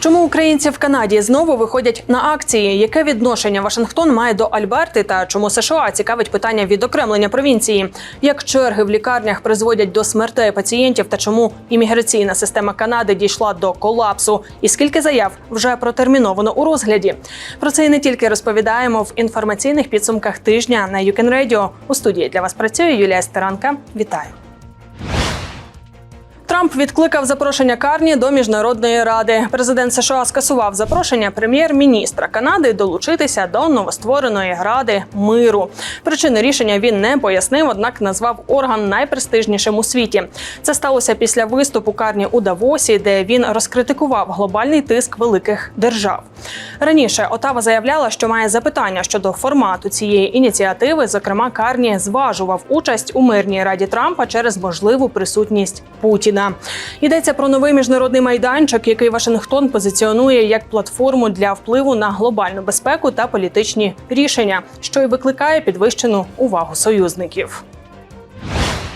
Чому українці в Канаді знову виходять на акції? Яке відношення Вашингтон має до Альберти? Та чому США цікавить питання відокремлення провінції? Як черги в лікарнях призводять до смертей пацієнтів? Та чому імміграційна система Канади дійшла до колапсу? І скільки заяв вже протерміновано у розгляді? Про це і не тільки розповідаємо в інформаційних підсумках тижня на Юкен Radio. У студії для вас працює Юлія Стеранка. Вітаю. Трамп відкликав запрошення Карні до міжнародної ради. Президент США скасував запрошення прем'єр-міністра Канади долучитися до новоствореної ради миру. Причини рішення він не пояснив, однак назвав орган найпрестижнішим у світі. Це сталося після виступу Карні у Давосі, де він розкритикував глобальний тиск великих держав. Раніше Отава заявляла, що має запитання щодо формату цієї ініціативи. Зокрема, Карні зважував участь у мирній раді Трампа через можливу присутність Путіна. Йдеться про новий міжнародний майданчик, який Вашингтон позиціонує як платформу для впливу на глобальну безпеку та політичні рішення, що й викликає підвищену увагу союзників.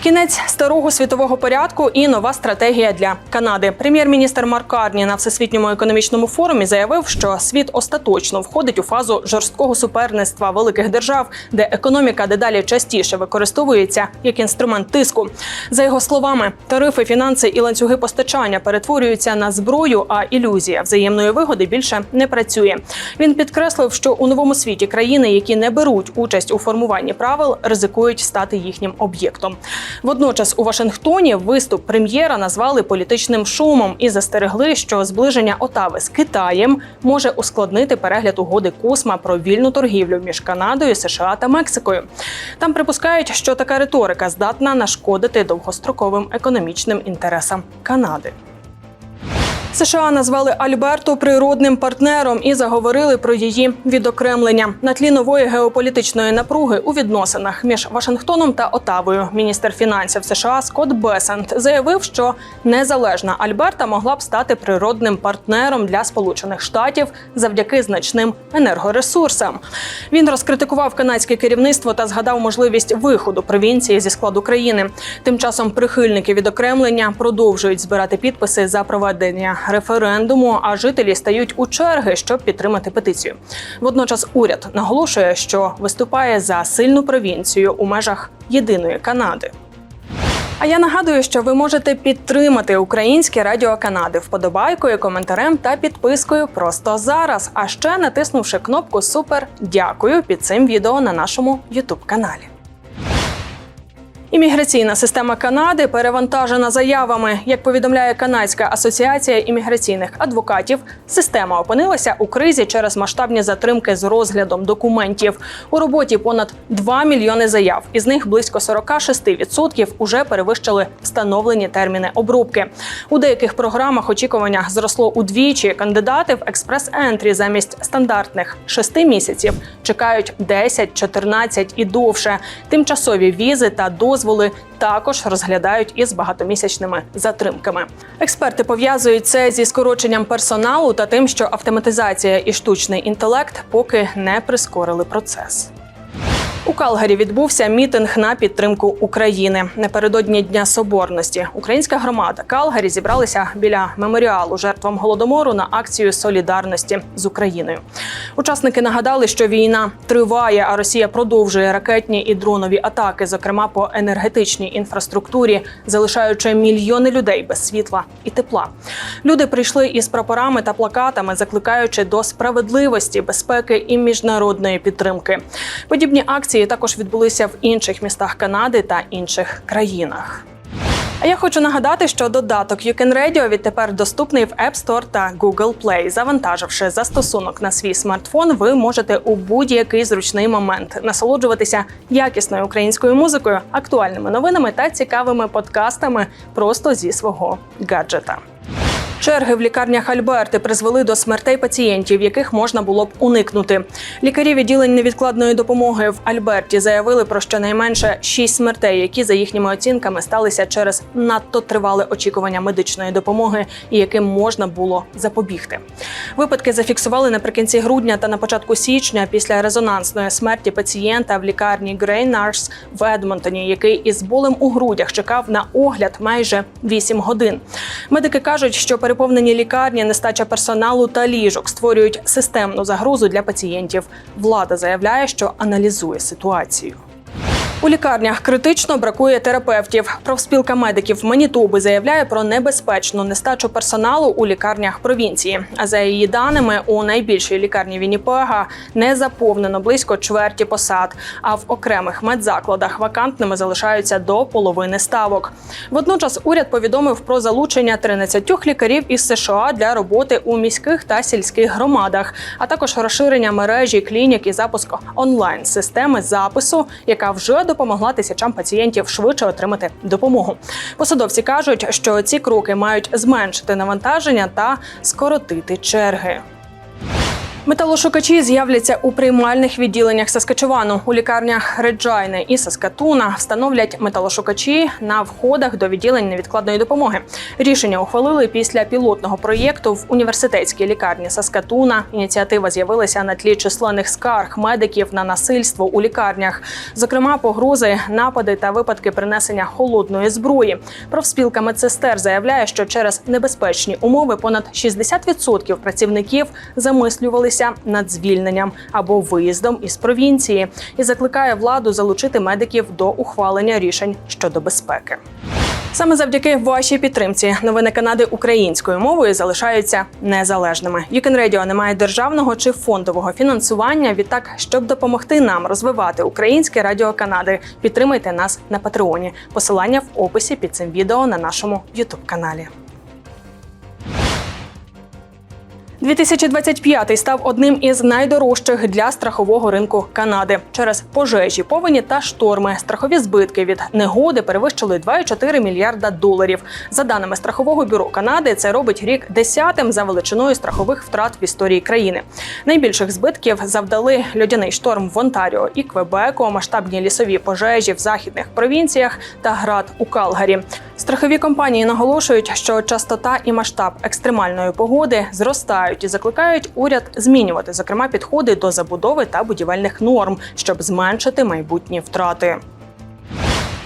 Кінець старого світового порядку і нова стратегія для Канади. Прем'єр-міністр Марк Карні на всесвітньому економічному форумі заявив, що світ остаточно входить у фазу жорсткого суперництва великих держав, де економіка дедалі частіше використовується як інструмент тиску. За його словами, тарифи, фінанси і ланцюги постачання перетворюються на зброю, а ілюзія взаємної вигоди більше не працює. Він підкреслив, що у новому світі країни, які не беруть участь у формуванні правил, ризикують стати їхнім об'єктом. Водночас у Вашингтоні виступ прем'єра назвали політичним шумом і застерегли, що зближення Отави з Китаєм може ускладнити перегляд угоди Косма про вільну торгівлю між Канадою, США та Мексикою. Там припускають, що така риторика здатна нашкодити довгостроковим економічним інтересам Канади. США назвали Альберту природним партнером і заговорили про її відокремлення на тлі нової геополітичної напруги у відносинах між Вашингтоном та Отавою. Міністр фінансів США Скотт Бесент заявив, що незалежна Альберта могла б стати природним партнером для Сполучених Штатів завдяки значним енергоресурсам. Він розкритикував канадське керівництво та згадав можливість виходу провінції зі складу країни. Тим часом прихильники відокремлення продовжують збирати підписи за проведення референдуму, а жителі стають у черги, щоб підтримати петицію. Водночас уряд наголошує, що виступає за сильну провінцію у межах єдиної Канади. А я нагадую, що ви можете підтримати Українське Радіо Канади вподобайкою, коментарем та підпискою просто зараз. А ще натиснувши кнопку Супер дякую під цим відео на нашому Ютуб каналі. Імміграційна система Канади перевантажена заявами. Як повідомляє Канадська асоціація імміграційних адвокатів, система опинилася у кризі через масштабні затримки з розглядом документів. У роботі понад 2 мільйони заяв. Із них близько 46% уже перевищили встановлені терміни обробки. У деяких програмах очікування зросло удвічі. Кандидати в експрес-ентрі замість стандартних 6 місяців чекають 10, 14 і довше. Тимчасові візи та дозволи дозволи також розглядають із багатомісячними затримками. Експерти пов'язують це зі скороченням персоналу та тим, що автоматизація і штучний інтелект поки не прискорили процес. У Калгарі відбувся мітинг на підтримку України напередодні Дня Соборності. Українська громада Калгарі зібралися біля меморіалу жертвам голодомору на акцію солідарності з Україною. Учасники нагадали, що війна триває, а Росія продовжує ракетні і дронові атаки, зокрема по енергетичній інфраструктурі, залишаючи мільйони людей без світла і тепла. Люди прийшли із прапорами та плакатами, закликаючи до справедливості, безпеки і міжнародної підтримки. Подібні акції також відбулися в інших містах Канади та інших країнах. А я хочу нагадати, що додаток Can Radio відтепер доступний в App Store та Google Play. Завантаживши застосунок на свій смартфон, ви можете у будь-який зручний момент насолоджуватися якісною українською музикою, актуальними новинами та цікавими подкастами просто зі свого гаджета. Черги в лікарнях Альберти призвели до смертей пацієнтів, яких можна було б уникнути. Лікарі відділень невідкладної допомоги в Альберті заявили про щонайменше шість смертей, які за їхніми оцінками сталися через надто тривале очікування медичної допомоги, і яким можна було запобігти. Випадки зафіксували наприкінці грудня та на початку січня після резонансної смерті пацієнта в лікарні Грейнарс в Едмонтоні, який із болем у грудях чекав на огляд майже 8 годин. Медики кажуть, що Переповнені лікарні, нестача персоналу та ліжок створюють системну загрозу для пацієнтів. Влада заявляє, що аналізує ситуацію. У лікарнях критично бракує терапевтів. Профспілка медиків Манітоби заявляє про небезпечну нестачу персоналу у лікарнях провінції. А за її даними, у найбільшій лікарні Вінніпега не заповнено близько чверті посад. А в окремих медзакладах вакантними залишаються до половини ставок. Водночас уряд повідомив про залучення 13 лікарів із США для роботи у міських та сільських громадах, а також розширення мережі клінік і запуск онлайн системи запису, яка вже допомогла тисячам пацієнтів швидше отримати допомогу. Посадовці кажуть, що ці кроки мають зменшити навантаження та скоротити черги. Металошукачі з'являться у приймальних відділеннях Саскачевану. У лікарнях Реджайни і Саскатуна встановлять металошукачі на входах до відділень невідкладної допомоги. Рішення ухвалили після пілотного проєкту в університетській лікарні Саскатуна. Ініціатива з'явилася на тлі численних скарг медиків на насильство у лікарнях, зокрема погрози, напади та випадки принесення холодної зброї. Профспілка медсестер заявляє, що через небезпечні умови понад 60% працівників замислювалися над звільненням або виїздом із провінції і закликає владу залучити медиків до ухвалення рішень щодо безпеки. Саме завдяки вашій підтримці новини Канади українською мовою залишаються незалежними. Юкен Radio не має державного чи фондового фінансування. Відтак, щоб допомогти нам розвивати українське радіо Канади, підтримайте нас на Патреоні. Посилання в описі під цим відео на нашому Ютуб каналі. 2025 став одним із найдорожчих для страхового ринку Канади. Через пожежі, повені та шторми страхові збитки від негоди перевищили 2,4 мільярда доларів. За даними страхового бюро Канади, це робить рік десятим за величиною страхових втрат в історії країни. Найбільших збитків завдали льодяний шторм в Онтаріо і Квебеку, масштабні лісові пожежі в західних провінціях та град у Калгарі. Страхові компанії наголошують, що частота і масштаб екстремальної погоди зростають і закликають уряд змінювати, зокрема, підходи до забудови та будівельних норм, щоб зменшити майбутні втрати.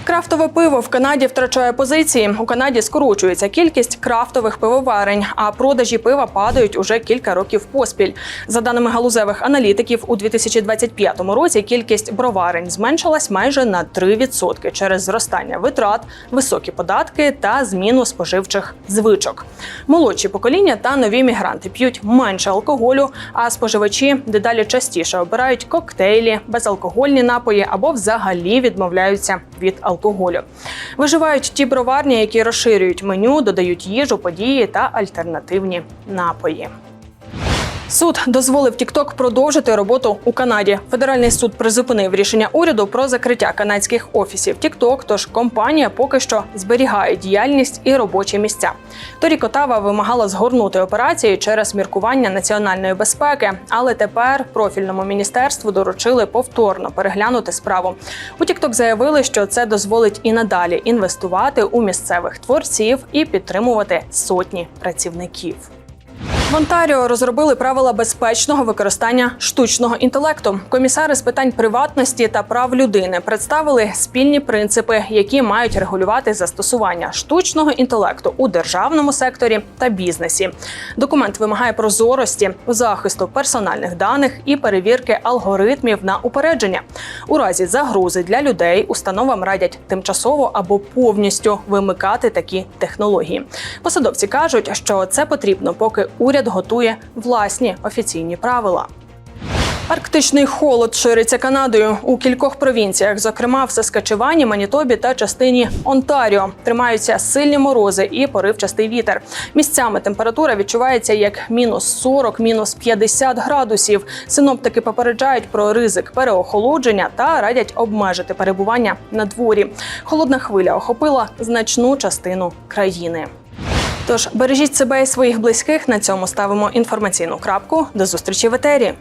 Крафтове пиво в Канаді втрачає позиції. У Канаді скорочується кількість крафтових пивоварень, а продажі пива падають уже кілька років поспіль. За даними галузевих аналітиків, у 2025 році кількість броварень зменшилась майже на 3% через зростання витрат, високі податки та зміну споживчих звичок. Молодші покоління та нові мігранти п'ють менше алкоголю, а споживачі дедалі частіше обирають коктейлі, безалкогольні напої або взагалі відмовляються від алкоголю. Виживають ті броварні, які розширюють меню, додають їжу, події та альтернативні напої. Суд дозволив TikTok продовжити роботу у Канаді. Федеральний суд призупинив рішення уряду про закриття канадських офісів TikTok, Тож компанія поки що зберігає діяльність і робочі місця. Торік Отава вимагала згорнути операції через міркування національної безпеки, але тепер профільному міністерству доручили повторно переглянути справу. У TikTok заявили, що це дозволить і надалі інвестувати у місцевих творців і підтримувати сотні працівників. В Онтаріо розробили правила безпечного використання штучного інтелекту. Комісари з питань приватності та прав людини представили спільні принципи, які мають регулювати застосування штучного інтелекту у державному секторі та бізнесі. Документ вимагає прозорості, захисту персональних даних і перевірки алгоритмів на упередження. У разі загрози для людей установам радять тимчасово або повністю вимикати такі технології. Посадовці кажуть, що це потрібно, поки уряд готує власні офіційні правила. Арктичний холод шириться Канадою у кількох провінціях, зокрема в Саскачевані, Манітобі та частині Онтаріо. Тримаються сильні морози і поривчастий вітер. Місцями температура відчувається як мінус 40, мінус 50 градусів. Синоптики попереджають про ризик переохолодження та радять обмежити перебування на дворі. Холодна хвиля охопила значну частину країни. Тож бережіть себе і своїх близьких. На цьому ставимо інформаційну крапку. До зустрічі в етері.